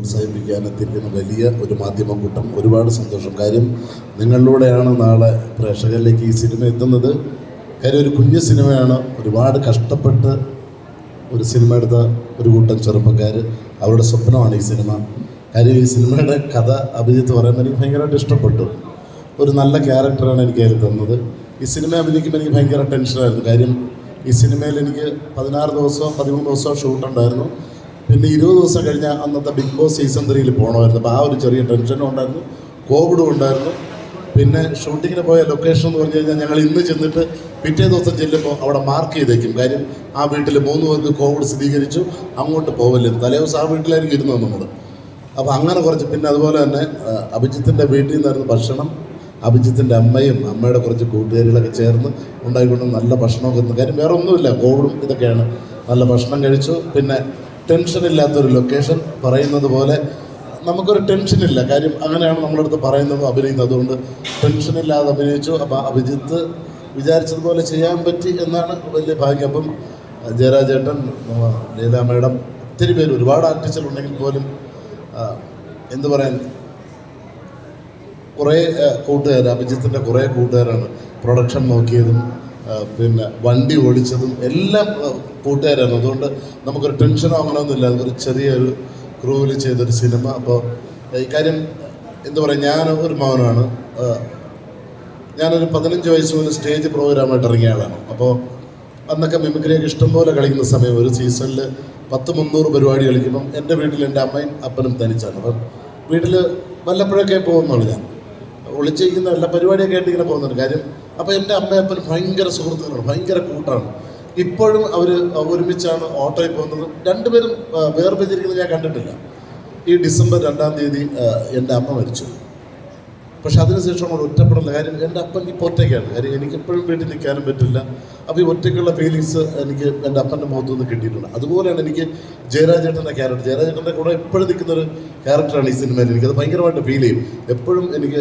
പ്രോത്സാഹിപ്പിക്കാൻ വലിയ ഒരു മാധ്യമ കൂട്ടം ഒരുപാട് സന്തോഷം. കാര്യം നിങ്ങളിലൂടെയാണ് നാളെ പ്രേക്ഷകരിലേക്ക് ഈ സിനിമ എത്തുന്നത്. കാര്യം ഒരു കുഞ്ഞു സിനിമയാണ്. ഒരുപാട് കഷ്ടപ്പെട്ട് ഒരു സിനിമ എടുത്ത ഒരു കൂട്ടം ചെറുപ്പക്കാർ അവരുടെ സ്വപ്നമാണ് ഈ സിനിമ. കാര്യം ഈ സിനിമയുടെ കഥ അഭിജിത്ത് പറയുമ്പോൾ എനിക്ക് ഭയങ്കരമായിട്ട് ഇഷ്ടപ്പെട്ടു. ഒരു നല്ല ക്യാരക്ടറാണ് എനിക്ക് അതിൽ തന്നത്. ഈ സിനിമ അഭിനയിക്കുമ്പോൾ എനിക്ക് ഭയങ്കര ടെൻഷനായിരുന്നു. കാര്യം ഈ സിനിമയിൽ എനിക്ക് പതിനാറ് ദിവസമോ പതിമൂന്ന് ദിവസമോ ഷൂട്ടുണ്ടായിരുന്നു. പിന്നെ ഇരുപത് ദിവസം കഴിഞ്ഞ അന്നത്തെ ബിഗ് ബോസ് സീസൺ ത്രീയിൽ പോകണമായിരുന്നു അപ്പോൾ ആ ഒരു ചെറിയ ടെൻഷനും ഉണ്ടായിരുന്നു. കോവിഡും ഉണ്ടായിരുന്നു. പിന്നെ ഷൂട്ടിങ്ങിന് പോയ ലൊക്കേഷൻ എന്ന് പറഞ്ഞു കഴിഞ്ഞാൽ ഞങ്ങൾ ഇന്ന് ചെന്നിട്ട് പിറ്റേ ദിവസം ചെല്ലുമ്പോൾ അവിടെ മാർക്ക് ചെയ്തേക്കും. കാര്യം ആ വീട്ടിൽ മൂന്ന് പേർക്ക് കോവിഡ് സ്ഥിരീകരിച്ചു. അങ്ങോട്ട് പോവല്ലേ? തലേ ദിവസം ആ വീട്ടിലായിരിക്കും ഇരുന്നത് നമ്മൾ അപ്പോൾ അങ്ങനെ കുറച്ച് പിന്നെ അതുപോലെ തന്നെ അഭിജിത്തിന്റെ വീട്ടിൽ നിന്നായിരുന്നു ഭക്ഷണം. അഭിജിത്തിന്റെ അമ്മയും അമ്മയുടെ കുറച്ച് കൂട്ടുകാരികളൊക്കെ ചേർന്ന് ഉണ്ടായിക്കൊണ്ട് നല്ല ഭക്ഷണമൊക്കെ കാര്യം വേറെ ഒന്നുമില്ല കോവിഡും ഇതൊക്കെയാണ്. നല്ല ഭക്ഷണം കഴിച്ചു. പിന്നെ ടെൻഷൻ ഇല്ലാത്തൊരു ലൊക്കേഷൻ പറയുന്നത് പോലെ നമുക്കൊരു ടെൻഷനില്ല കാര്യം അങ്ങനെയാണ് നമ്മളടുത്ത് പറയുന്നത് അഭിനയിക്കുന്നത്. അതുകൊണ്ട് ടെൻഷനില്ലാതെ അഭിനയിച്ചു. അപ്പം അഭിജിത്ത് വിചാരിച്ചതുപോലെ ചെയ്യാൻ പറ്റി എന്നാണ് വലിയ ഭാഗ്യം. അപ്പം ജയരാജേട്ടൻ ലീല മേഡം ഒത്തിരി പേര് ഒരുപാട് ആർട്ടിസ്റ്റുകളുണ്ടെങ്കിൽ പോലും എന്തു പറയാൻ കുറേ കൂട്ടുകാർ അഭിജിത്തിന്റെ കുറേ കൂട്ടുകാരാണ് പ്രൊഡക്ഷൻ നോക്കിയതും പിന്നെ വണ്ടി ഓടിച്ചതും എല്ലാം കൂട്ടുകാരായിരുന്നു അതുകൊണ്ട് നമുക്കൊരു ടെൻഷനോ അങ്ങനെയൊന്നുമില്ല ഒരു ചെറിയൊരു ക്രൂവിൽ ചെയ്തൊരു സിനിമ. അപ്പോൾ ഇക്കാര്യം എന്താ പറയുക ഞാൻ ഒരു മൗനമാണ് ഞാനൊരു പതിനഞ്ച് വയസ്സ് മുതൽ സ്റ്റേജ് പ്രോഗ്രാമായിട്ട് ഇറങ്ങിയ ആളാണ്. അപ്പോൾ അന്നൊക്കെ മിമിക്രിയൊക്കെ ഇഷ്ടംപോലെ കളിക്കുന്ന സമയം ഒരു സീസണിൽ പത്ത് മുന്നൂറ് പരിപാടി കളിക്കുമ്പം എന്റെ വീട്ടിൽ എന്റെ അമ്മയും അപ്പനും തനിച്ചാണ്. അപ്പം വീട്ടിൽ വല്ലപ്പോഴൊക്കെ പോകുന്നുള്ളൂ ഞാൻ. ഒളിച്ചിരിക്കുന്ന എല്ലാ പരിപാടിയൊക്കെ ആയിട്ട് ഇങ്ങനെ പോകുന്നുണ്ട്. കാര്യം അപ്പോൾ എന്റെ അമ്മയപ്പൻ ഭയങ്കര സുഹൃത്തുക്കളാണ് ഭയങ്കര കൂട്ടാണ്. ഇപ്പോഴും അവർ ഒരുമിച്ചാണ് ഓട്ടോയിൽ പോകുന്നത്. രണ്ടുപേരും വേർപിരിക്കുന്നത് ഞാൻ കണ്ടിട്ടില്ല. ഈ ഡിസംബർ രണ്ടാം തീയതി എന്റെ അമ്മ മരിച്ചു. പക്ഷെ അതിനുശേഷം നമ്മൾ ഒറ്റപ്പെടില്ല കാര്യം എന്റെ അപ്പൻ ഇപ്പോൾ ഒറ്റയ്ക്കാണ് കാര്യം എനിക്കെപ്പോഴും വീട്ടിൽ നിൽക്കാനും പറ്റില്ല. അപ്പോൾ ഈ ഒറ്റയ്ക്കുള്ള ഫീലിങ്സ് എനിക്ക് എന്റെ അപ്പന്റെ മുഖത്തു നിന്ന് കിട്ടിയിട്ടുണ്ട്. അതുപോലെയാണ് എനിക്ക് ജയരാജേട്ടന്റെ ക്യാരക്ടർ ജയരാജേട്ടന്റെ കൂടെ എപ്പോഴും നിൽക്കുന്ന ഒരു ക്യാരക്ടറാണ് ഈ സിനിമയിൽ എനിക്കത് ഭയങ്കരമായിട്ട് ഫീൽ ചെയ്യും. എപ്പോഴും എനിക്ക്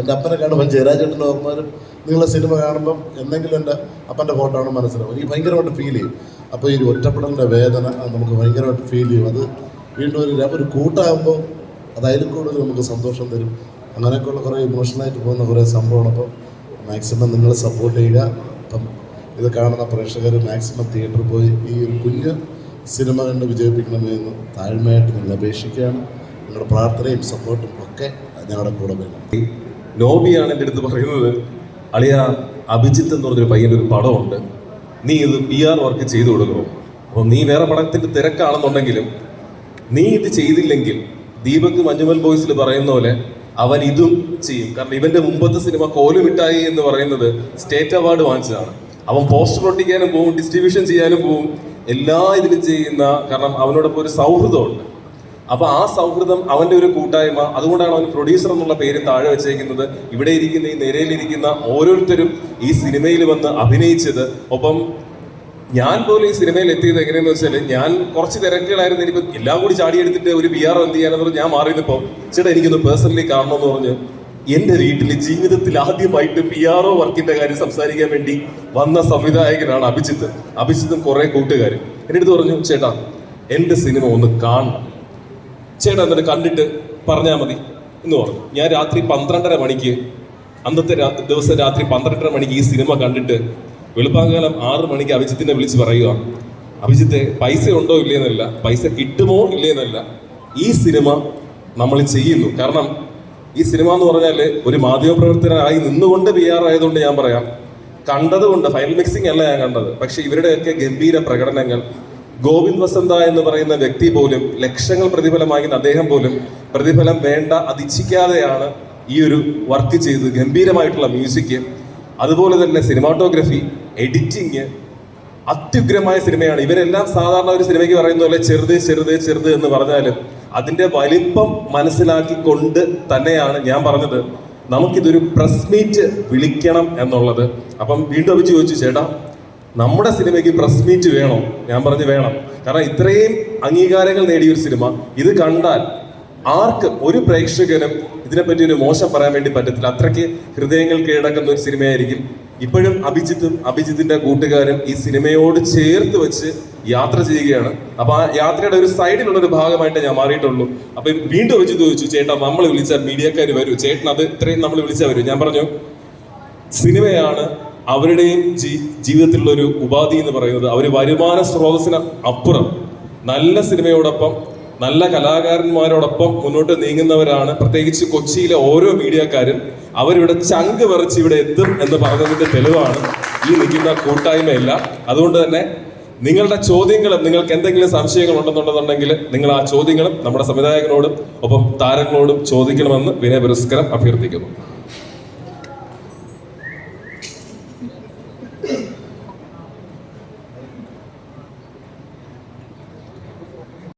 എന്റെ അപ്പനെ കാണുമ്പോൾ ജയരാജേട്ടന്റെ ഓർമ്മരും നിങ്ങളെ സിനിമ കാണുമ്പം എന്തെങ്കിലും എന്റെ അപ്പന്റെ ഫോട്ടോയാണ് മനസ്സിലാവും. എനിക്ക് ഭയങ്കരമായിട്ട് ഫീൽ ചെയ്യും. അപ്പോൾ ഈ ഒറ്റപ്പെടലിന്റെ വേദന നമുക്ക് ഭയങ്കരമായിട്ട് ഫീൽ ചെയ്യും. അത് വീണ്ടും ഒരു ഒരു കൂട്ടാകുമ്പോൾ അത് കൂടുതൽ നമുക്ക് സന്തോഷം തരും. അങ്ങനെയൊക്കെയുള്ള കുറേ ഇമോഷണലായിട്ട് പോകുന്ന കുറേ സംഭവമാണ്. അപ്പോൾ മാക്സിമം നിങ്ങൾ സപ്പോർട്ട് ചെയ്യുക. അപ്പം ഇത് കാണുന്ന പ്രേക്ഷകർ മാക്സിമം തിയേറ്ററിൽ പോയി ഈ ഒരു കുഞ്ഞ് സിനിമ കണ്ട് വിജയിപ്പിക്കണമെന്ന് താഴ്മയായിട്ട് നിങ്ങൾ അപേക്ഷിക്കുകയാണ്. നിങ്ങളുടെ പ്രാർത്ഥനയും സപ്പോർട്ടും ഒക്കെ ഞങ്ങളുടെ കൂടെ വേണം. നോബിയാണ് എന്റെ അടുത്ത് പറയുന്നത്. അളിയ അഭിജിത്ത് എന്ന് പറഞ്ഞൊരു പയ്യന്റെ ഒരു പടമുണ്ട്. നീ ഇത് പി ആർ വർക്ക് ചെയ്തു കൊടുക്കണം. അപ്പോൾ നീ വേറെ പടത്തിന്റെ തിരക്കാണെന്നുണ്ടെങ്കിലും നീ ഇത് ചെയ്തില്ലെങ്കിൽ ദീപക് മഞ്ഞുമൽ ബോയ്സിൽ പറയുന്ന പോലെ അവൻ ഇതും ചെയ്യും. കാരണം ഇവന്റെ മുമ്പത്തെ സിനിമ കോലുമിട്ടായി എന്ന് പറയുന്നത് സ്റ്റേറ്റ് അവാർഡ് വാങ്ങിച്ചതാണ്. അവൻ പോസ്റ്റർ ഒട്ടിക്കാനും പോവും ഡിസ്ട്രിബ്യൂഷൻ ചെയ്യാനും പോവും എല്ലാ ഇതിലും ചെയ്യുന്ന കാരണം അവനോടൊപ്പം ഒരു സൗഹൃദമുണ്ട്. അപ്പൊ ആ സൗഹൃദം അവന്റെ ഒരു കൂട്ടായ്മ അതുകൊണ്ടാണ് അവൻ പ്രൊഡ്യൂസർ എന്നുള്ള പേര് താഴെ വെച്ചേക്കുന്നത്. ഇവിടെ ഇരിക്കുന്ന ഈ നിരയിലിരിക്കുന്ന ഓരോരുത്തരും ഈ സിനിമയിൽ വന്ന് അഭിനയിച്ചത്. ഒപ്പം ഞാൻ പോലും ഈ സിനിമയിൽ എത്തിയത് എങ്ങനെയെന്ന് വെച്ചാൽ ഞാൻ കുറച്ച് തിരക്കുകളായിരുന്നു. ഇനിയിപ്പോ എല്ലാം കൂടി ചാടിയെടുത്തിട്ട് ഒരു ബി ആർ എന്ത് ചെയ്യാനെന്ന് ഞാൻ മാറിയപ്പോൾ ചേട്ടാ എനിക്കൊന്ന് പേഴ്സണലി കാണണമെന്ന് പറഞ്ഞു എന്റെ വീട്ടിൽ ജീവിതത്തിൽ ആദ്യമായിട്ട് പി ആർ ഒ വർക്കിന്റെ കാര്യം സംസാരിക്കാൻ വേണ്ടി വന്ന സംവിധായകനാണ് അഭിജിത്ത്. അഭിജിത്തും കുറെ കൂട്ടുകാർ എന്റെ അടുത്ത് പറഞ്ഞു ചേട്ടാ എന്റെ സിനിമ ഒന്ന് കാണണം. ചേട്ടാ എന്നിട്ട് കണ്ടിട്ട് പറഞ്ഞാൽ മതി എന്ന് പറഞ്ഞു. ഞാൻ രാത്രി പന്ത്രണ്ടര മണിക്ക് അന്നത്തെ ദിവസം രാത്രി പന്ത്രണ്ടര മണിക്ക് ഈ സിനിമ കണ്ടിട്ട് വെളുപ്പാങ്കാലം ആറ് മണിക്ക് അഭിജിത്തിനെ വിളിച്ച് പറയുക അഭിജിത്തെ പൈസ ഉണ്ടോ ഇല്ലേന്നല്ല പൈസ കിട്ടുമോ ഇല്ലേന്നല്ല ഈ സിനിമ നമ്മൾ ചെയ്യുന്നു. കാരണം ഈ സിനിമ എന്ന് പറഞ്ഞാൽ ഒരു മാധ്യമപ്രവർത്തകനായി നിന്നുകൊണ്ട് പി ആർ ആയതുകൊണ്ട് ഞാൻ പറയാം. കണ്ടതുകൊണ്ട് ഫൈനൽ മിക്സിംഗ് അല്ല ഞാൻ കണ്ടത് പക്ഷേ ഇവരുടെയൊക്കെ ഗംഭീര പ്രകടനങ്ങൾ ഗോവിന്ദ് വസന്ത എന്ന് പറയുന്ന വ്യക്തി പോലും ലക്ഷങ്ങൾ പ്രതിഫലം വാങ്ങുന്ന അദ്ദേഹം പോലും പ്രതിഫലം വേണ്ട അതിച്ഛിക്കാതെയാണ് ഈ ഒരു വർക്ക് ചെയ്ത് ഗംഭീരമായിട്ടുള്ള മ്യൂസിക്. അതുപോലെ തന്നെ സിനിമാറ്റോഗ്രഫി എഡിറ്റിങ് അത്യുഗ്രമായ സിനിമയാണ്. ഇവരെല്ലാം സാധാരണ ഒരു സിനിമയ്ക്ക് പറയുന്ന പോലെ ചെറുത് ചെറുത് ചെറുത് എന്ന് പറഞ്ഞാലും അതിന്റെ വലിപ്പം മനസ്സിലാക്കിക്കൊണ്ട് തന്നെയാണ് ഞാൻ പറഞ്ഞത്. നമുക്കിതൊരു പ്രസ് മീറ്റ് വിളിക്കണം എന്നുള്ളത്. അപ്പം വീണ്ടും അഭിച്ച് ചോദിച്ചു ചേട്ടാ നമ്മുടെ സിനിമയ്ക്ക് പ്രസ് മീറ്റ് വേണോ? ഞാൻ പറഞ്ഞു വേണം. കാരണം ഇത്രയും അംഗീകാരങ്ങൾ നേടിയ ഒരു സിനിമ ഇത് കണ്ടാൽ ആർക്ക് ഒരു പ്രേക്ഷകനും ഇതിനെപ്പറ്റി ഒരു മോശം പറയാൻ വേണ്ടി പറ്റത്തില്ല. അത്രയ്ക്ക് ഹൃദയങ്ങൾ കീഴടക്കുന്ന ഒരു സിനിമയായിരിക്കും ഇപ്പോഴും അഭിജിത്തും അഭിജിത്തിന്റെ കൂട്ടുകാരും ഈ സിനിമയോട് ചേർത്ത് വെച്ച് യാത്ര ചെയ്യുകയാണ്. അപ്പൊ ആ യാത്രയുടെ ഒരു സൈഡിലുള്ള ഒരു ഭാഗമായിട്ട് ഞാൻ മാറിയിട്ടുള്ളൂ. അപ്പൊ വീണ്ടും അഭിജിത്ത് ചോദിച്ചു ചേട്ടാ നമ്മൾ വിളിച്ചാൽ മീഡിയക്കാർ വരൂ. ചേട്ടൻ അത് ഇത്രയും നമ്മൾ വിളിച്ചാൽ വരൂ. ഞാൻ പറഞ്ഞു സിനിമയാണ് അവരുടെയും ജീ- ജീവിതത്തിലുള്ള ഒരു ഉപാധി എന്ന് പറയുന്നത്. അവർ വരുമാന സ്രോതസ്സിന് അപ്പുറം. നല്ല സിനിമയോടൊപ്പം നല്ല കലാകാരന്മാരോടൊപ്പം മുന്നോട്ട് നീങ്ങുന്നവരാണ്. പ്രത്യേകിച്ച് കൊച്ചിയിലെ ഓരോ മീഡിയക്കാരും അവരിവിടെ ചങ്ക് പറിച്ച് ഇവിടെ എത്തും എന്ന് പറഞ്ഞതിന്റെ തെളിവാണ് ഈ നിൽക്കുന്ന കൂട്ടായ്മയല്ല. അതുകൊണ്ട് തന്നെ നിങ്ങളുടെ ചോദ്യങ്ങളും നിങ്ങൾക്ക് എന്തെങ്കിലും സംശയങ്ങൾ ഉണ്ടെന്നുണ്ടെന്നുണ്ടെങ്കിൽ നിങ്ങൾ ആ ചോദ്യങ്ങളും നമ്മുടെ സംവിധായകനോടും ഒപ്പം താരങ്ങളോടും ചോദിക്കണമെന്ന് വിനയ പുരസ്കാരം അഭ്യർത്ഥിക്കുന്നു.